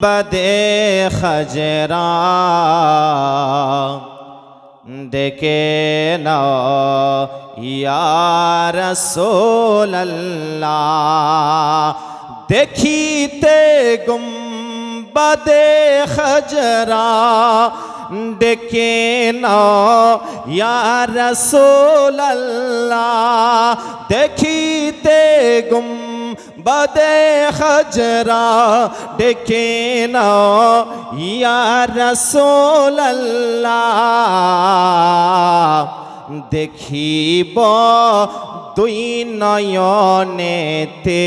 বদে খজরা ডেকে নাও ইয়া রসোল্লাহ দেখিতে গুম্বদে খজরা ডেকে নাও দেখিতে গুম বদে খজরা ডেকে নাও, ইয়া রসোল্লাহ দেখিব দুই নয়নেতে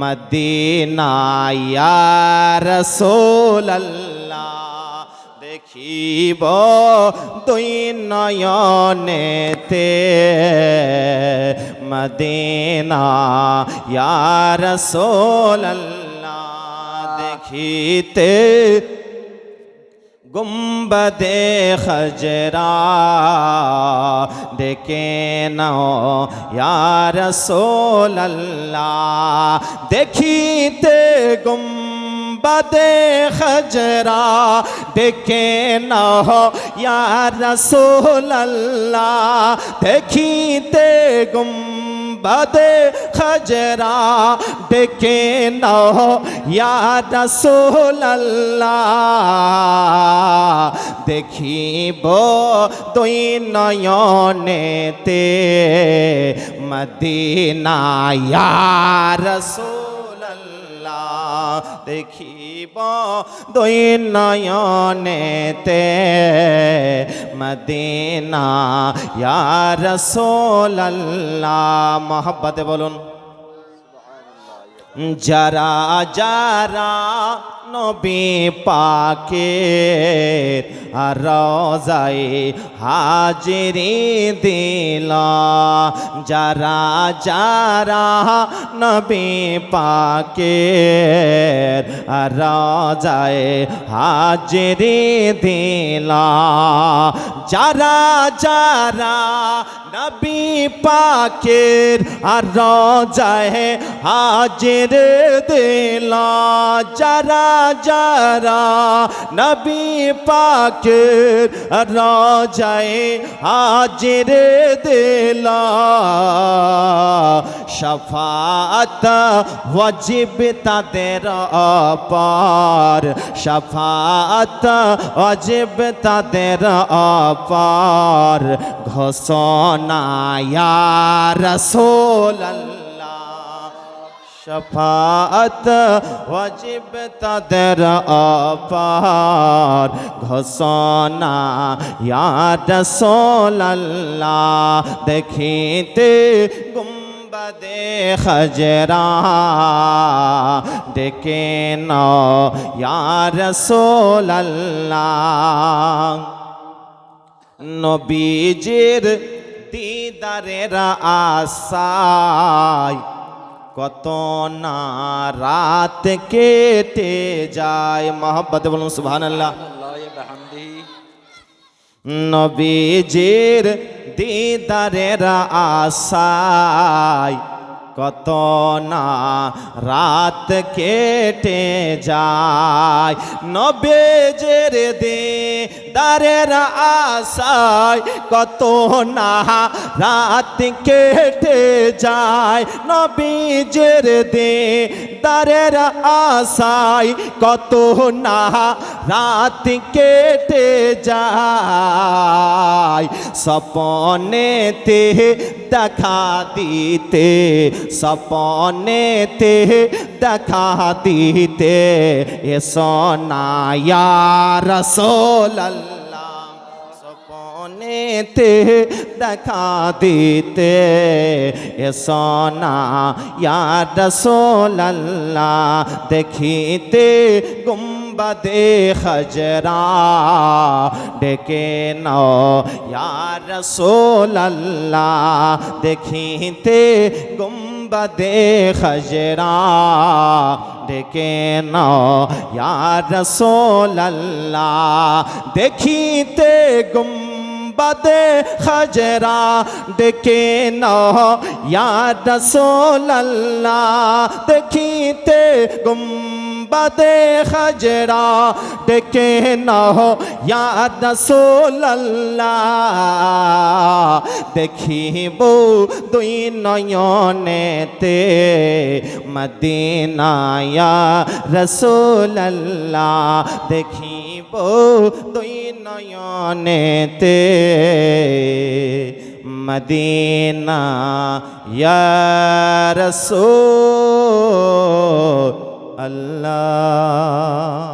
মদিনা ইয়া রসোল্লাহ দেখিব দুই নয়নেতে মদিনা, ইয়া রসোল্লাহ দেখিতে গুম্বদে খজরা ডেকে নাও, ইয়া রসোল্লাহ দেখিতে গুম্বদে খজরা ডেকে নাও, ইয়া রসোল্লাহ দেখিতে গুম বদে খজরা ডেকে নাও ইয়া রসোল্লাহ দেখিব দুই নয়নেতে মদিনা ইয়া রসোল্লাহ দেখিব দুই নয়নেতে মদিনা ইয়ার রসোল্লাহ মহব্বতে বলুন। যারা যারা নবী পাকে রজাই হাজিরি দিল। যারা যারা নবী পাকে রজাই হাজিরি দিল যারা যারা নবী পাকের আর রজায় হাজির দিল, যারা যারা নবী পাকের রজায় হাজির দিল, শফাত ওয়াজিব তাদের অপার শফাত ওয়াজিব তাদের অপার ঘোষণা ইয়া রাসূলুল্লাহ, শফাত ওয়াজিব তাদের অপার ঘোষণা ইয়া রাসূলুল্লাহ। দেখিতে গুম্বদে খজরা ডেকে নাও ইয়া রাসূলুল্লাহ। নবীজির দিদারের আশায় কত না রাত কেটে যায়। মহব্বত বলুন সুবহান আল্লাহ নবীজির দিদারের আশায় কত না রাত কেটে যায়। নবেজের দে দারের আশায় কত না রাত কেটে যায়। নবীজের দে দারের আশায় কত না রাত কেটে যায়। সপনেতে দেখা দিতে সপনেতে দেখা দিতে এ সোনায়া রসোল্লাহ সপনেতে দেখা দিতে এ সোনা ইয়া রসোল্লাহ দেখিতে গুম্বদে খজরা ডেকে নাও, ইয়া রসোল্লাহ দেখিতে গুম্বদে খজরা ডেকে নাও ইয়া রসোল্লাহ দেখিতে গুম গুম্বদে খজরা ডেকে নাও ইয়া রসোল্লাহ দেখিতে গুম্ব গুম্বাদে খজরা ডেকে নহ ইয়া রাসূলুল্লাহ দেখিব দুই নয়নেতে মদিনায়া রসুল্লাহ দেখিব দুই নয়নেতে মদিনা ইয়া রসুল আল্লাহ।